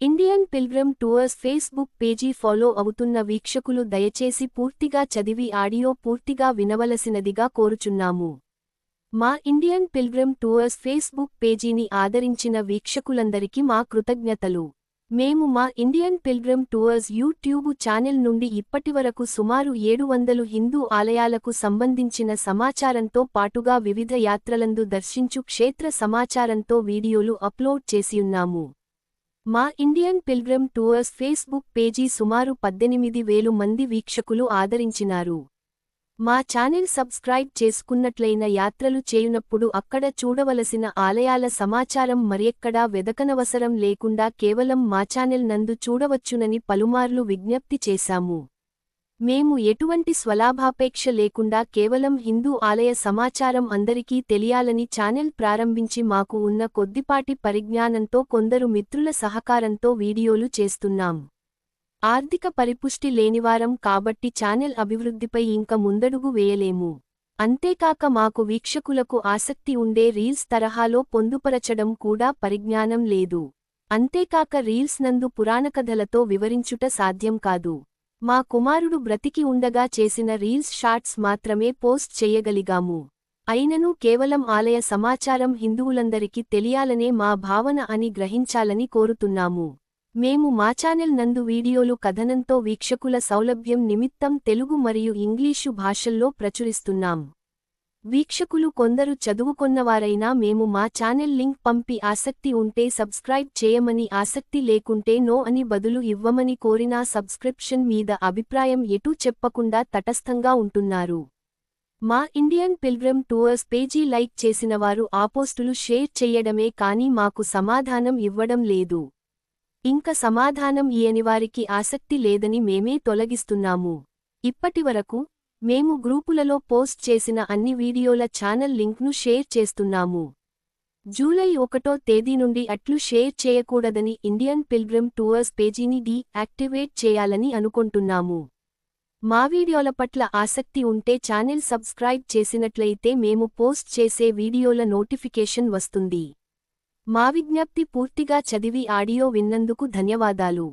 Indian Pilgrim Tours Facebook page follow అవుతున్న వీక్షకులు దయచేసి పూర్తిగా చదివి ఆడియో పూర్తిగా వినవలసినదిగా కోరుచున్నాము. మా ఇండియన్ పిల్గ్రమ్ టూర్స్ ఫేస్బుక్ పేజీని ఆదరించిన వీక్షకులందరికీ మా కృతజ్ఞతలు. మేము మా Indian Pilgrim Tours YouTube channel నుండి ఇప్పటివరకు సుమారు ఏడు వందలు హిందూ ఆలయాలకు సంబంధించిన సమాచారంతో పాటుగా వివిధ యాత్రలందు దర్శించు క్షేత్ర సమాచారంతో వీడియోలు అప్లోడ్ చేసియున్నాము మా Indian Pilgrim Tours Facebook page సుమారు పద్దెనిమిది వేలు మంది వీక్షకులు ఆదరించినారు. మా ఛానల్ సబ్స్క్రైబ్ చేసుకున్నట్లయిన యాత్రలు చేయునప్పుడు అక్కడ చూడవలసిన ఆలయాల సమాచారం మరెక్కడా వెదకనవసరం లేకుండా కేవలం మా ఛానల్ నందు చూడవచ్చునని పలుమార్లు విజ్ఞప్తి చేశాము. మేము ఎటువంటి స్వలాభాపేక్ష లేకుండా కేవలం హిందూ ఆలయ సమాచారం అందరికీ తెలియాలని ఛానెల్ ప్రారంభించి మాకు ఉన్న కొద్దిపాటి పరిజ్ఞానంతో కొందరు మిత్రుల సహకారంతో వీడియోలు చేస్తున్నాం. ఆర్థిక పరిపుష్టి లేనివారం కాబట్టి ఛానల్ అభివృద్ధిపై ఇంక ముందడుగు వేయలేము. అంతేకాక మాకు వీక్షకులకు ఆసక్తి ఉండే రీల్స్ తరహాలో పొందుపరచడం కూడా పరిజ్ఞానం లేదు. అంతేకాక రీల్స్ నందు పురాణకథలతో వివరించుట సాధ్యం కాదు. మా కుమారుడు బ్రతికి ఉండగా చేసిన రీల్స్ షార్ట్స్ మాత్రమే పోస్ట్ చెయ్యగలిగాము అయినను కేవలం ఆలయ సమాచారం హిందువులందరికీ తెలియాలనే మా భావన అని గ్రహించాలని కోరుతున్నాము. మేము మా నందు వీడియోలు కథనంతో వీక్షకుల సౌలభ్యం నిమిత్తం తెలుగు మరియు ఇంగ్లీషు భాషల్లో ప్రచురిస్తున్నాం. వీక్షకులు కొందరు చదువుకొన్నవారైనా మేము మా ఛానెల్ లింక్ పంపి ఆసక్తి ఉంటే సబ్స్క్రైబ్ చేయమని ఆసక్తి లేకుంటే నో అని బదులు ఇవ్వమని కోరినా సబ్స్క్రిప్షన్ మీద అభిప్రాయం ఎటూ చెప్పకుండా తటస్థంగా ఉంటున్నారు. మా Indian pilgrim tours page like చేసినవారు ఆపోస్టులు షేర్ చెయ్యడమే కానీ మాకు సమాధానం ఇవ్వడం లేదు. ఇంక సమాధానం ఇయనివారికి ఆసక్తి లేదని మేమే తొలగిస్తున్నాము. ఇప్పటివరకు మేము గ్రూపులలో పోస్ట్ చేసిన అన్ని వీడియోల ఛానల్ లింక్ను షేర్ చేస్తున్నాము. జూలై ఒకటో తేదీ నుండి అట్లు షేర్ చేయకూడదని ఇండియన్ పిల్గ్రిమ్ టూర్స్ పేజీని డీ యాక్టివేట్ చేయాలని అనుకుంటున్నాము. మా వీడియోల పట్ల ఆసక్తి ఉంటే ఛానల్ సబ్స్క్రైబ్ చేసినట్లయితే మేము పోస్ట్ చేసే వీడియోల నోటిఫికేషన్ వస్తుంది. మా విజ్ఞప్తి పూర్తిగా చదివి ఆడియో విన్నందుకు ధన్యవాదాలు.